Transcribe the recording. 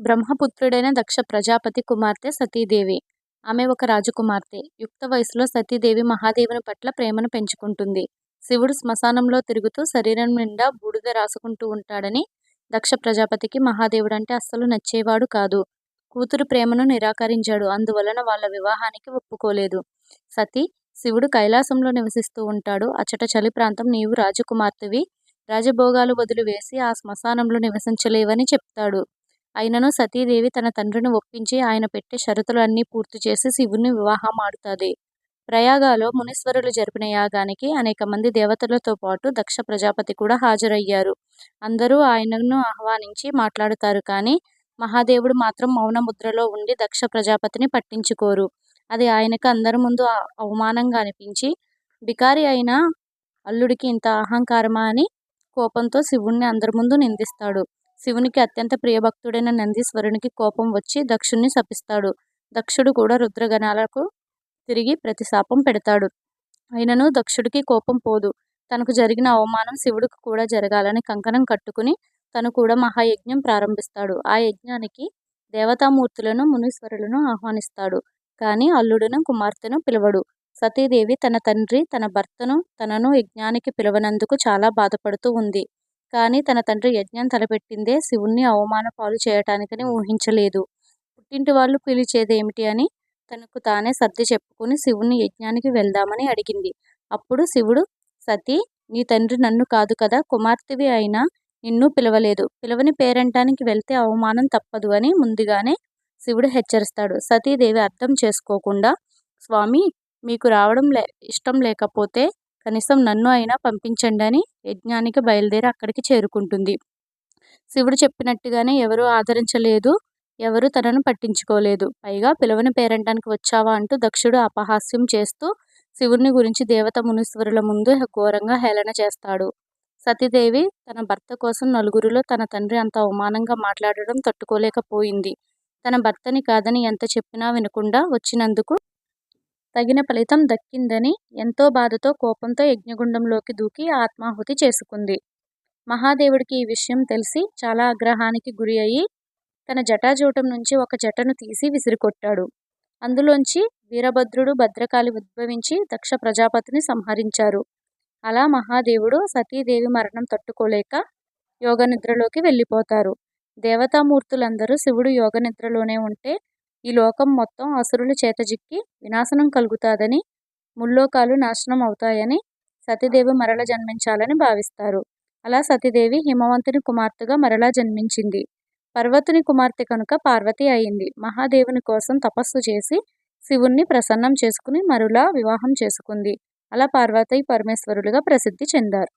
బ్రహ్మపుత్రుడైన దక్ష ప్రజాపతి కుమార్తె సతీదేవి. ఆమె ఒక రాజకుమార్తె. యుక్త వయసులో సతీదేవి మహాదేవుని పట్ల ప్రేమను పెంచుకుంటుంది. శివుడు శ్మశానంలో తిరుగుతూ శరీరం నిండా బూడిద రాసుకుంటూ ఉంటాడని దక్ష ప్రజాపతికి మహాదేవుడంటే అస్సలు నచ్చేవాడు కాదు. కూతురు ప్రేమను నిరాకరించాడు. అందువలన వాళ్ళ వివాహానికి ఒప్పుకోలేదు. సతీ, శివుడు కైలాసంలో నివసిస్తూ ఉంటాడు. అచ్చట చలి ప్రాంతం. నీవు రాజకుమార్తెవి. రాజభోగాలు వదిలివేసి ఆ శ్మశానంలో నివసించలేవని చెప్తాడు. అయినను సతీదేవి తన తండ్రిని ఒప్పించి ఆయన పెట్టే షరతులు అన్నీ పూర్తిచేసి శివుణ్ణి ఆడుతుంది ప్రయాగాలో మునీశ్వరులు జరిపిన యాగానికి అనేక మంది దేవతలతో పాటు దక్ష ప్రజాపతి కూడా హాజరయ్యారు. అందరూ ఆయనను ఆహ్వానించి మాట్లాడుతారు కానీ మహాదేవుడు మాత్రం మౌనముద్రలో ఉండి దక్ష ప్రజాపతిని పట్టించుకోరు. అది ఆయనకు అందరి ముందు అవమానంగా అనిపించి బికారి అయిన అల్లుడికి ఇంత అహంకారమా అని కోపంతో శివుణ్ణి అందరి ముందు నిందిస్తాడు. శివునికి అత్యంత ప్రియభక్తుడైన నందీశ్వరునికి కోపం వచ్చి దక్షుణ్ణి శపిస్తాడు. దక్షుడు కూడా రుద్రగణాలకు తిరిగి ప్రతిశాపం పెడతాడు. అయినను దక్షుడికి కోపం పోదు. తనకు జరిగిన అవమానం శివుడికి కూడా జరగాలని కంకణం కట్టుకుని తను కూడా మహాయజ్ఞం ప్రారంభిస్తాడు. ఆ యజ్ఞానికి దేవతామూర్తులను, మునీశ్వరులను ఆహ్వానిస్తాడు. కానీ అల్లుడును, కుమార్తెను పిలవడు. సతీదేవి తన తండ్రి తన భర్తను తనను యజ్ఞానికి పిలవనందుకు చాలా బాధపడుతూ ఉంది. కానీ తన తండ్రి యజ్ఞం తలపెట్టిందే శివుణ్ణి అవమానపాలు చేయటానికని ఊహించలేదు. పుట్టింటివాళ్ళు పిలిచేదేమిటి అని తనకు తానే సర్ది చెప్పుకుని శివుణ్ణి యజ్ఞానికి వెళ్దామని అడిగింది. అప్పుడు శివుడు సతీ, నీ తండ్రి నన్ను కాదు కదా, కుమార్తెవి అయిన నిన్నూ పిలవలేదు. పిలవని పేరంటానికి వెళ్తే అవమానం తప్పదు అని ముందుగానే శివుడు హెచ్చరిస్తాడు. సతీదేవి అర్థం చేసుకోకుండా స్వామీ, మీకు రావడం ఇష్టం లేకపోతే కనీసం నన్ను అయినా పంపించండి అని యజ్ఞానికి బయలుదేరి అక్కడికి చేరుకుంటుంది. శివుడు చెప్పినట్టుగానే ఎవరూ ఆదరించలేదు. ఎవరు తనను పట్టించుకోలేదు. పైగా పిలవని పేరంటానికి వచ్చావా అంటూ దక్షుడు అపహాస్యం చేస్తూ శివుని గురించి దేవత మునీశ్వరుల ముందు ఘోరంగా హేళన చేస్తాడు. సతీదేవి తన భర్త కోసం నలుగురిలో తన తండ్రి అంత అవమానంగా మాట్లాడడం తట్టుకోలేకపోయింది. తన భర్తని కాదని ఎంత చెప్పినా వినకుండా వచ్చినందుకు తగిన ఫలితం దక్కిందని ఎంతో బాధతో, కోపంతో యజ్ఞగుండంలోకి దూకి ఆత్మాహుతి చేసుకుంది. మహాదేవుడికి ఈ విషయం తెలిసి చాలా ఆగ్రహానికి గురి అయి తన జటాజూటం నుంచి ఒక జటను తీసి విసిరికొట్టాడు. అందులోంచి వీరభద్రుడు, భద్రకాళి ఉద్భవించి దక్ష ప్రజాపతిని సంహరించారు. అలా మహాదేవుడు, సతీదేవి మరణం తట్టుకోలేక యోగనిద్రలోకి వెళ్ళిపోతారు. దేవతామూర్తులందరూ శివుడు యోగనిద్రలోనే ఉంటే ఈ లోకం మొత్తం అసురుల చేతజిక్కి వినాశనం కలుగుతాదని, ముల్లోకాలు నాశనం అవుతాయని, సతీదేవి మరల జన్మించాలని భావిస్తారు. అలా సతీదేవి హిమవంతుని కుమార్తెగా మరలా జన్మించింది. పర్వతుని కుమార్తె కనుక పార్వతి అయింది. మహాదేవుని కోసం తపస్సు చేసి శివుణ్ణి ప్రసన్నం చేసుకుని మరులా వివాహం చేసుకుంది. అలా పార్వతి పరమేశ్వరులుగా ప్రసిద్ధి చెందారు.